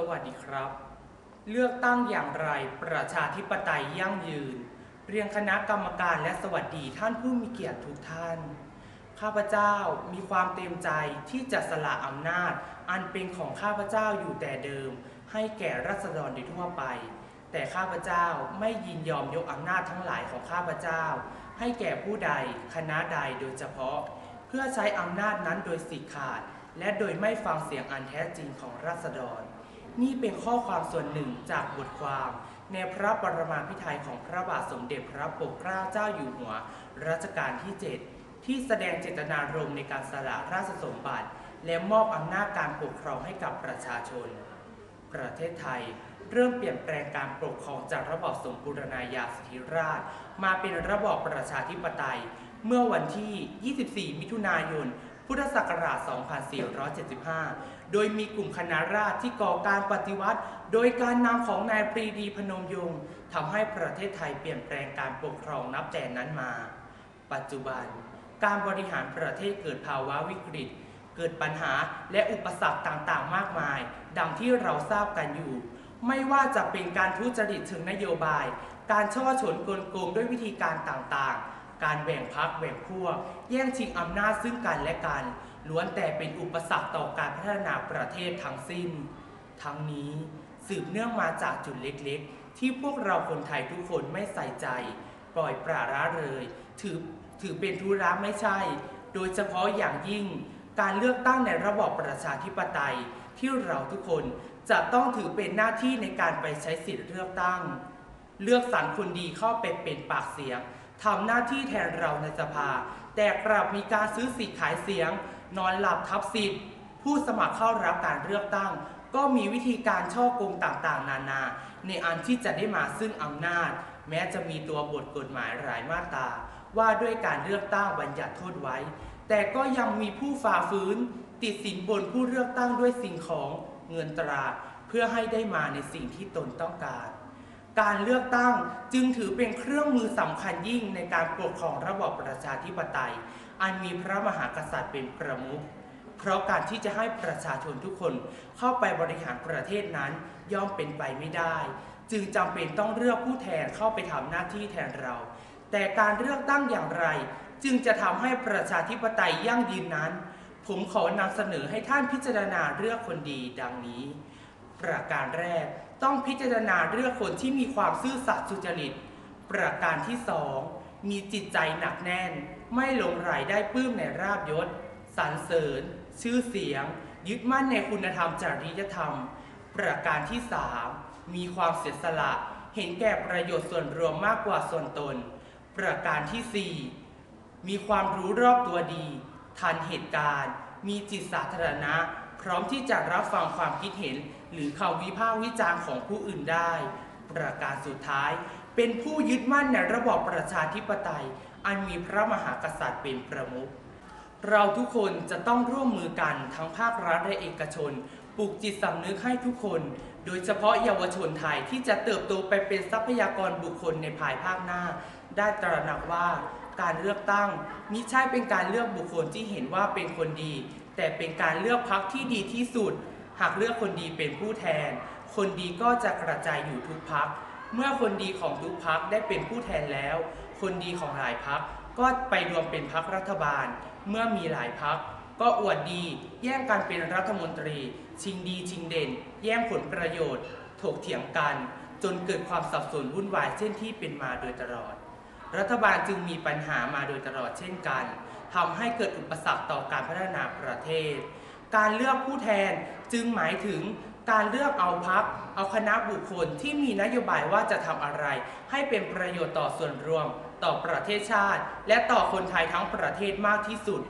สวัสดีครับ เลือกตั้งอย่างไรประชาธิปไตยยั่งยืน เรียงคณะกรรมการและสวัสดีท่านผู้มีเกียรติทุกท่าน ข้าพเจ้ามีความเต็มใจที่จะสละอำนาจ อันเป็นของข้าพเจ้าอยู่แต่เดิม ให้แก่รัษฎรโดยทั่วไป แต่ข้าพเจ้าไม่ยินยอมยกอำนาจทั้งหลายของข้าพเจ้า ให้แก่ผู้ใดคณะใดโดยเฉพาะ เพื่อใช้อำนาจนั้นโดยสิทธิขาด และโดยไม่ฟังเสียงอันแท้จริงของราษฎร นี่เป็นข้อความส่วนหนึ่งจากบทความ ในพระปรมาภิไธยของพระบาทสมเด็จพระปกเกล้าเจ้าอยู่หัว รัชกาลที่ 7 ที่แสดงเจตนารมณ์ในการสละราชสมบัติ และมอบอำนาจการปกครองให้กับประชาชน ประเทศไทยเริ่มเปลี่ยนแปลงการปกครองจากระบอบสมบูรณาญาสิทธิราช มาเป็นระบอบประชาธิปไตย เมื่อวันที่ 24 มิถุนายน พุทธศักราช 2475 โดยมีกลุ่มคณะราษฎรที่ก่อการปฏิวัติ โดยการนำของนายปรีดีพนมยงค์ทำให้ประเทศไทยเปลี่ยนแปลงการปกครองนับแต่นั้นมา ปัจจุบัน การบริหารประเทศเกิดภาวะวิกฤต เกิดปัญหาและอุปสรรคต่างๆ มากมาย ดังที่เราทราบกันอยู่ ไม่ว่าจะเป็นการทุจริตเชิงนโยบาย การช่อฉนกลโกงด้วยวิธีการต่างๆ การแบ่งพักแบ่งพวก แย่งชิงอำนาจซึ่งกันและกัน ล้วนแต่เป็นอุปสรรคต่อการพัฒนาประเทศทั้งสิ้น ทั้งนี้สืบเนื่องมาจากจุดเล็กๆ ที่พวกเราคนไทยทุกคนไม่ใส่ใจ ปล่อยปละละเลย ถือถือเป็นธุระไม่ใช่ โดยเฉพาะอย่างยิ่ง การเลือกตั้งในระบอบประชาธิปไตย ที่เราทุกคนจะต้องถือเป็นหน้าที่ในการไปใช้สิทธิเลือกตั้ง เลือกสรรคนดีเข้าไปเป็นปากเสียง ทำหน้าที่แทนเราในสภา แต่กลับมีการซื้อสิทธิ์ขายเสียง นอนหลับทับสิทธิ์ผู้สมัครเข้ารับการเลือกตั้ง ก็มีวิธีการช่อโกงต่างๆ นานา ในอันที่จะได้มาซึ่งอำนาจ แม้จะมีตัวบทกฎหมายหลายมาตราว่าด้วยการเลือกตั้งบัญญัติโทษไว้ แต่ก็ยังมีผู้ฝ่าฝืนติดสินบนผู้เลือกตั้งด้วยสิ่งของเงินตรา เพื่อให้ได้มาในสิ่งที่ตนต้องการ การเลือกตั้งจึงถือเป็นเครื่องมือสำคัญยิ่งในการปกครองระบอบประชาธิปไตย อันมีพระมหากษัตริย์เป็นประมุขเพราะการที่จะให้ประชาชนทุกคนเข้าไปบริหารประเทศนั้นย่อมเป็นไปไม่ได้ จึงจำเป็นต้องเลือกผู้แทนเข้าไปทำหน้าที่แทนเรา แต่การเลือกตั้งอย่างไร จึงจะทำให้ประชาธิปไตยยั่งยืนนั้น ผมขอนำเสนอให้ท่านพิจารณาเลือกคนดีดังนี้ ประการแรก ต้องพิจารณาเลือกคนที่มีความซื่อสัตย์สุจริต ประการที่สองมีจิตใจหนักแน่น ไม่หลงไหลได้ปลื้มในราบยศสรรเสริญ ชื่อเสียง ยึดมั่นในคุณธรรมจริยธรรม ประการที่สามมีความเสียสละ เห็นแก่ประโยชน์ส่วนรวมมากกว่าส่วนตน ประการที่สี่มีความรู้รอบตัวดี ทันเหตุการณ์ มีจิตสาธารณะ ร้อมที่จะรับฟังความคิดเห็น หรือคำวิพากษ์วิจารณ์ของผู้อื่นได้ ประการสุดท้าย เป็นผู้ยึดมั่นในระบอบประชาธิปไตย อันมีพระมหากษัตริย์เป็นประมุขเราทุกคนจะต้องร่วมมือกันทั้งภาครัฐและเอกชนปลูกจิตสำนึกให้ทุกคน โดยเฉพาะเยาวชนไทยที่จะเติบโตไปเป็นทรัพยากรบุคคลในภายภาคหน้า ได้ตระหนักว่าการเลือกตั้งมิใช่เป็นการเลือกบุคคลที่เห็นว่าเป็นคนดี แต่เป็นการเลือกพรรคที่ดีที่สุด หากเลือกคนดีเป็นผู้แทน คนดีก็จะกระจายอยู่ทุกพัก เมื่อคนดีของทุกพักได้เป็นผู้แทนแล้ว คนดีของหลายพักก็ไปรวมเป็นพักรัฐบาล เมื่อมีหลายพักก็อวดดีแย่งกันเป็นรัฐมนตรี ชิงดีชิงเด่น แย่งผลประโยชน์ ถกเถียงกัน จนเกิดความสับสนวุ่นวายเช่นที่เป็นมาโดยตลอด รัฐบาลจึงมีปัญหามาโดยตลอดเช่นกัน ทำให้เกิดอุปสรรคต่อการพัฒนาประเทศ การเลือกผู้แทนจึงหมายถึงการเลือกเอาพักเอาคณะบุคคลที่มีนโยบายว่าจะทำอะไร ให้เป็นประโยชน์ต่อส่วนรวม ต่อประเทศชาติ และต่อคนไทยทั้งประเทศมากที่สุด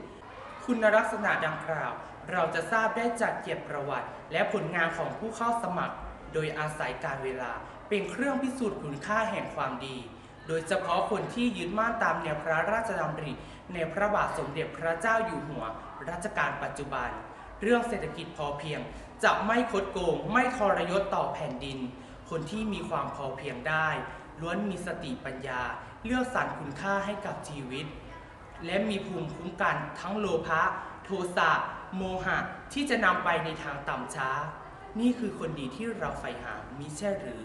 คุณลักษณะดังกล่าว เราจะทราบได้จากเกียรติประวัติ และผลงานของผู้เข้าสมัคร โดยอาศัยการเวลาเป็นเครื่องพิสูจน์คุณค่าแห่งความดี โดยเฉพาะคนที่ยึดมั่นตามแนวพระราชดำริ ในพระบาทสมเด็จพระเจ้าอยู่หัว รัชกาลปัจจุบัน เรื่องเศรษฐกิจพอเพียง จะไม่คดโกง ไม่ทรยศต่อแผ่นดิน คนที่มีความพอเพียงได้ ล้วนมีสติปัญญา เลือกสรรคุณค่าให้กับชีวิต และมีภูมิคุ้มกันทั้งโลภะโทสะโมหะที่จะนำไปในทางต่ำช้า นี่คือคนดีที่เราใฝ่หามิใช่หรือ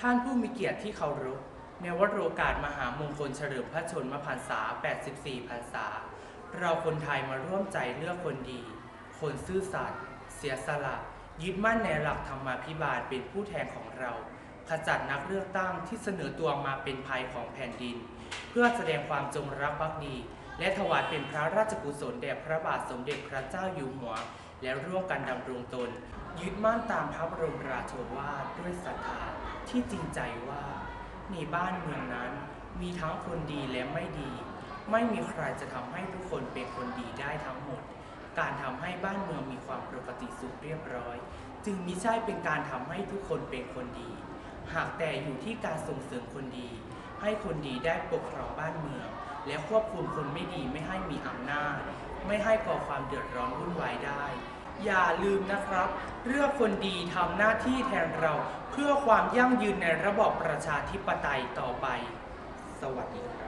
ท่านผู้มีเกียรติที่เคารพ ในวโรกาสมหามงคลเฉลิมพระชนมพรรษา 84 พรรษา เราคนไทยมาร่วมใจเลือกคนดี คนซื่อสัตย์ เสียสละ ยึดมั่นในหลักธรรมาภิบาลเป็นผู้แทนของเรา ขจัดนักเลือกตั้งที่เสนอตัวมาเป็นภัยของแผ่นดิน เพื่อแสดงความจงรักภักดี และถวายเป็นพระราชกุศลแด่พระบาทสมเด็จพระเจ้าอยู่หัว และร่วมกันดำรงตน ยึดมั่นตามพระบรมราโชวาทด้วยศรัทธาที่จริงใจว่า ในบ้านเมืองนั้น มีทั้งคนดีและไม่ดี ไม่มีใครจะทำให้ทุกคนเป็นคนดีได้ทั้งหมด การทำให้บ้านเมืองมีความปกติสุขเรียบร้อย จึงมิใช่เป็นการทำให้ทุกคนเป็นคนดี หากแต่อยู่ที่การส่งเสริมคนดี ให้คนดีได้ปกครองบ้านเมือง และควบคุมคนไม่ดีไม่ให้มีอำนาจ ไม่ให้ก่อความเดือดร้อนวุ่นวายได้ อย่าลืมนะครับ เลือกคนดีทำหน้าที่แทนเรา เพื่อความยั่งยืนในระบอบประชาธิปไตยต่อไป สวัสดีครับ